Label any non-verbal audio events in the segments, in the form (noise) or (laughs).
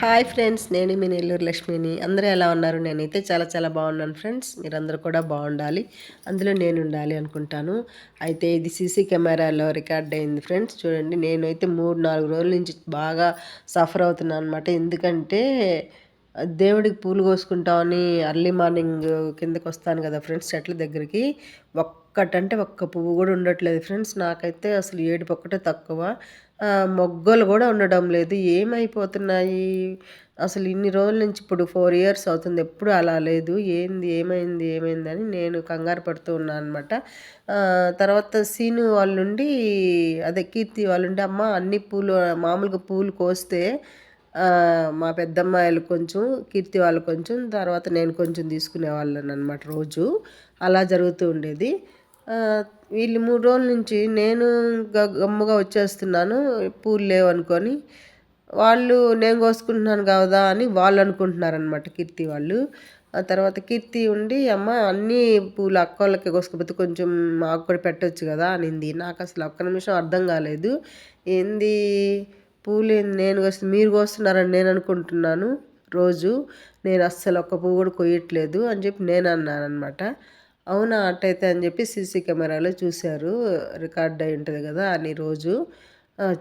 Hi friends నేను మీ నెల్లూరు లక్ష్మిని. అందరూ ఎలా ఉన్నారు? నేనైతే చాలా చాలా బాగున్నాను ఫ్రెండ్స్. మీరందరూ కూడా బాగుండాలి. అందులో నేను ఉండాలి అనుకుంటాను. అయితే ఇది సీసీ కెమెరాలో రికార్డ్ అయింది ఫ్రెండ్స్. చూడండి నేనైతే మూడు నాలుగు రోజుల నుంచి బాగా సఫర్ అవుతున్నాను అనమాట ఎందుకంటే దేవుడికి పూలు కోసుకుంటామని అర్లీ మార్నింగ్ కిందకి వస్తాను కదా ఫ్రెండ్స్ చెట్ల దగ్గరికి. ఒక్కటంటే ఒక్క పువ్వు కూడా ఉండట్లేదు ఫ్రెండ్స్. నాకైతే అసలు ఏడుపు ఒక్కటే తక్కువ. మొగ్గలు కూడా ఉండడం లేదు. ఏమైపోతున్నాయి? అసలు ఇన్ని రోజుల నుంచి ఇప్పుడు ఫోర్ ఇయర్స్ అవుతుంది. ఎప్పుడు అలా లేదు. ఏంది? ఏమైంది? ఏమైంది? అని నేను కంగారు పడుతూ ఉన్నాను అనమాట తర్వాత సీను వాళ్ళుండి అదే కీర్తి వాళ్ళుండి అమ్మ అన్ని పూలు మామూలుగా పూలు కోస్తే మా పెద్దమ్మాయిలు కొంచెం కీర్తి వాళ్ళు కొంచెం తర్వాత నేను కొంచెం తీసుకునేవాళ్ళని అనమాట రోజు. అలా జరుగుతూ ఉండేది. వీళ్ళు మూడు రోజుల నుంచి నేను గమ్ముగా వచ్చేస్తున్నాను పూలు లేవనుకొని. వాళ్ళు నేను కోసుకుంటున్నాను కదా అని వాళ్ళు అనుకుంటున్నారనమాట కీర్తి వాళ్ళు. ఆ తర్వాత కీర్తి ఉండి అమ్మ అన్నీ పూలు అక్క వాళ్ళకి కోసుకపోతే కొంచెం మాకు కూడా పెట్టవచ్చు కదా అనింది. నాకు అసలు ఒక్క నిమిషం అర్థం కాలేదు. ఏంది పూలు నేను కోస్తే మీరు కోస్తున్నారని నేను అనుకుంటున్నాను రోజు. నేను అస్సలు ఒక్క పువ్వు కూడా కొయ్యట్లేదు అని చెప్పి నేను అన్నాను అనమాట అవునా అట్టయితే అని చెప్పి సీసీ కెమెరాలో చూశారు. రికార్డ్ అయి ఉంటుంది కదా అని రోజు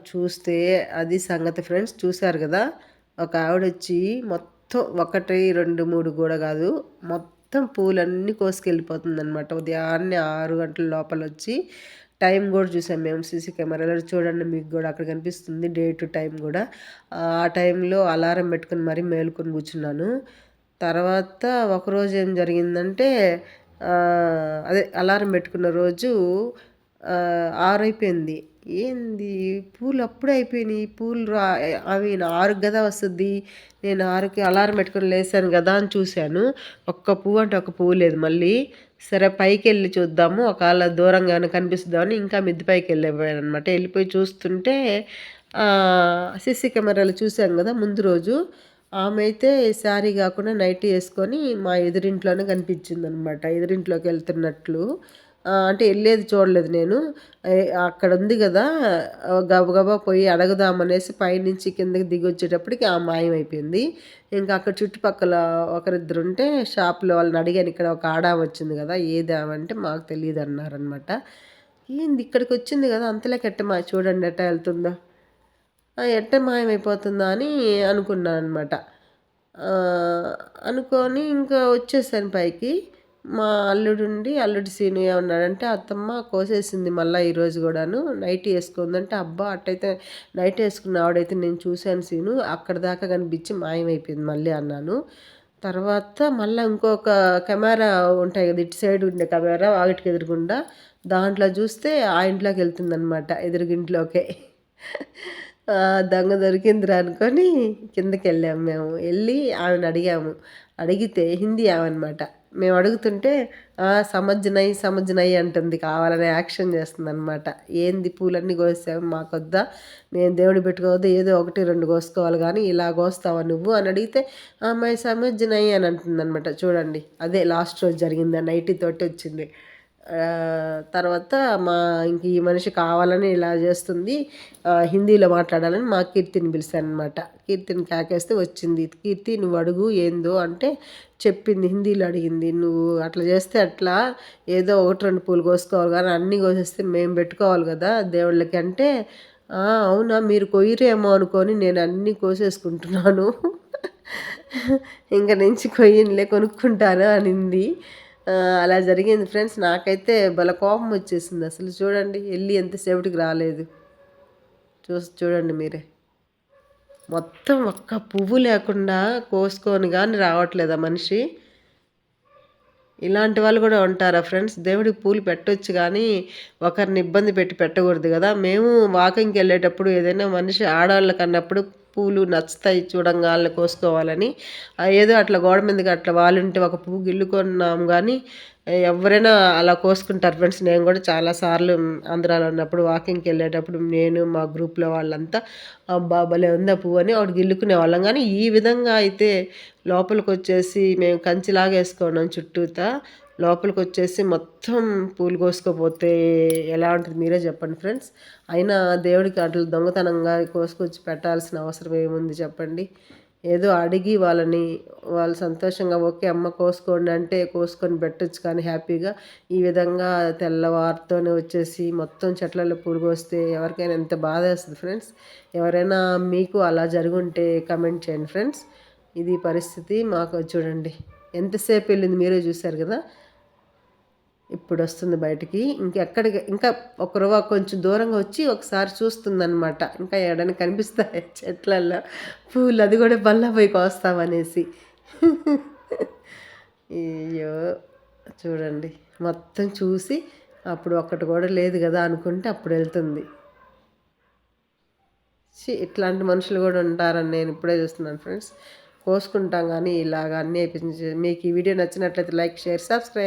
చూస్తే అది సంగతి ఫ్రెండ్స్ చూశారు కదా. ఒక ఆవిడ వచ్చి మొత్తం ఒకటి రెండు మూడు కూడా కాదు మొత్తం పూలన్నీ కోసుకెళ్ళిపోతుంది అనమాట ఉదయాన్నే ఆరు గంటల లోపల వచ్చి టైం కూడా చూసాం మేము సీసీ కెమెరాలో. చూడండి మీకు కూడా అక్కడ కనిపిస్తుంది డే టు టైం కూడా. ఆ టైంలో అలారం పెట్టుకుని మరీ మేలుకొని కూర్చున్నాను. తర్వాత ఒకరోజు ఏం జరిగిందంటే అదే అలారం పెట్టుకున్న రోజు ఆరైపోయింది. ఏంది? పూలు అప్పుడే అయిపోయినాయి. పూలు రా అవి ఆరు కదా వస్తుంది. నేను ఆరుకి అలారం పెట్టుకుని లేసాను కదా అని చూశాను. ఒక్క పువ్వు అంటే ఒక పువ్వు లేదు మళ్ళీ. సరే పైకి వెళ్ళి చూద్దాము. ఒకవేళ దూరంగానే కనిపిస్తుందామని ఇంకా మిద్ది పైకి వెళ్ళిపోయాను అనమాట వెళ్ళిపోయి చూస్తుంటే సిసి కెమెరాలు చూశాను కదా ముందు రోజు. ఆమె అయితే శారీ కాకుండా నైటీ వేసుకొని మా ఎదురింట్లోనే కనిపించింది అనమాట ఎదురింట్లోకి వెళ్తున్నట్లు. అంటే వెళ్ళేది చూడలేదు నేను. అక్కడ ఉంది కదా గబగబా పోయి అడగదామనేసి పైనుంచి కిందకి దిగి వచ్చేటప్పటికి ఆ మాయమైపోయింది ఇంకా అక్కడ చుట్టుపక్కల ఒకరిద్దరు ఉంటే షాప్లో వాళ్ళని అడిగాను ఇక్కడ ఒక ఆడా వచ్చింది కదా ఏదామంటే మాకు తెలియదు అన్నారనమాట ఏంది ఇక్కడికి వచ్చింది కదా అంతలే కట్ట మా చూడండి ఎట్టా వెళ్తుందో. ఎట్ట మాయమైపోతుందా అని అనుకున్నాను అనమాట అనుకొని ఇంకా వచ్చేసాను పైకి. మా అల్లుడుండి అల్లుడి సీను ఏమన్నాడంటే అత్తమ్మ కోసేసింది మళ్ళీ ఈరోజు కూడాను. నైట్ వేసుకుందంటే అబ్బా అట్టయితే నైట్ వేసుకున్న ఆవిడైతే నేను చూశాను సీను. అక్కడ దాకా కనిపించి మాయమైపోయింది మళ్ళీ అన్నాను. తర్వాత మళ్ళీ ఇంకొక కెమెరా ఉంటాయి కదా ఇటు సైడ్ ఉండే కెమెరా వాగిటికి ఎదురుగుండా దాంట్లో చూస్తే ఆ ఇంట్లోకి వెళ్తుందనమాట ఎదురుగింట్లోకే. దొంగ దొరికిందిరా అనుకొని కిందకి వెళ్ళాము మేము. వెళ్ళి ఆమెను అడిగాము. అడిగితే హిందీ ఆమెనమాట. మేము అడుగుతుంటే సమజ్జనై సమజ్నై అంటుంది. కావాలనే యాక్షన్ చేస్తుంది అనమాట ఏంది పూలన్నీ కోసాము మాకొద్దా? మేము దేవుడు పెట్టుకోవద్దు. ఏదో ఒకటి రెండు కోసుకోవాలి కానీ ఇలా కోస్తావా నువ్వు? అని అడిగితే అమ్మాయి సమజ్నై అని అంటుంది అనమాట చూడండి అదే లాస్ట్ రోజు జరిగింది. నైటీ తోటి వచ్చింది. తర్వాత మా ఇంక ఈ మనిషి కావాలని ఇలా చేస్తుంది హిందీలో మాట్లాడాలని మా కీర్తిని పిలిచాను అనమాట కీర్తిని కాకేస్తే వచ్చింది కీర్తి నువ్వు అడుగు ఏందో అంటే చెప్పింది హిందీలో అడిగింది. నువ్వు అట్లా చేస్తే అట్లా ఏదో ఒకటి రెండు పూలు కోసుకోవాలి కానీ అన్నీ కోసేస్తే మేము పెట్టుకోవాలి కదా దేవుళ్ళకి అంటే అవునా మీరు కొయ్యరేమో అనుకొని నేను అన్నీ కోసేసుకుంటున్నాను. (laughs) ఇంక నుంచి కొయ్యనులే కొనుక్కుంటాను అనింది. అలా జరిగింది ఫ్రెండ్స్. నాకైతే బల కోపం వచ్చేసింది అసలు. చూడండి వెళ్ళి ఎంతసేపటికి రాలేదు. చూసి చూడండి మీరే. మొత్తం ఒక్క పువ్వు లేకుండా కోసుకొని కానీ రావట్లేదు ఆ మనిషి? ఇలాంటి వాళ్ళు కూడా ఉంటారా ఫ్రెండ్స్? దేవుడికి పూలు పెట్టవచ్చు కానీ ఒకరిని ఇబ్బంది పెట్టి పెట్టకూడదు కదా. మేము వాకింగ్కి వెళ్ళేటప్పుడు ఏదైనా మనిషి ఆడవాళ్ళకి అన్నప్పుడు పూలు నచ్చుతాయి చూడంగానే కోసుకోవాలని. ఏదో అట్లా గోడ మీదకి అట్లా వాలుంటే ఒక పువ్వు గిల్లుకున్నాం కానీ ఎవరైనా అలా కోసుకుంటారు ఫ్రెండ్స్. నేను కూడా చాలాసార్లు ఆంధ్రాలో ఉన్నప్పుడు వాకింగ్కి వెళ్ళేటప్పుడు నేను మా గ్రూప్లో వాళ్ళంతా బాబలే ఉంది ఆ పువ్వు అని వాడు గిల్లుకునే వాళ్ళం. కానీ ఈ విధంగా అయితే లోపలికి వచ్చేసి మేము కంచిలాగా వేసుకున్నాం చుట్టూతా లోపలికి వచ్చేసి మొత్తం పూలు కోసుకోపోతే ఎలా ఉంటుంది మీరే చెప్పండి ఫ్రెండ్స్. అయినా దేవుడికి అట్లా దొంగతనంగా కోసుకొచ్చి పెట్టాల్సిన అవసరం ఏముంది చెప్పండి. ఏదో అడిగి వాళ్ళని వాళ్ళు సంతోషంగా ఓకే అమ్మ కోసుకోండి అంటే కోసుకొని పెట్టచ్చు. కానీ హ్యాపీగా ఈ విధంగా తెల్లవారితోనే వచ్చేసి మొత్తం చెట్లలో పురుగు వస్తే ఎవరికైనా ఎంత బాధ వేస్తుంది ఫ్రెండ్స్? ఎవరైనా మీకు అలా జరుగుంటే కమెంట్ చేయండి ఫ్రెండ్స్. ఇది పరిస్థితి మాకు చూడండి. ఎంతసేపు వెళ్ళింది మీరే చూశారు కదా? ఇప్పుడు వస్తుంది బయటికి ఇంకెక్కడికి ఇంకా ఒక రవ్వ కొంచెం దూరంగా వచ్చి ఒకసారి చూస్తుందనమాట ఇంకా ఎడని కనిపిస్తాయి (laughs) చెట్లల్లో? పూలు అది కూడా బల్ల పోయి కోస్తామనేసి. (laughs) అయ్యో చూడండి. మొత్తం చూసి అప్పుడు ఒక్కటి కూడా లేదు కదా అనుకుంటే అప్పుడు వెళ్తుంది. ఇట్లాంటి మనుషులు కూడా ఉంటారని నేను ఇప్పుడే చూస్తున్నాను ఫ్రెండ్స్. కోసుకుంటాం కానీ ఇలాగ అన్నీ మీకు ఈ వీడియో నచ్చినట్లయితే లైక్ షేర్ సబ్స్క్రైబ్.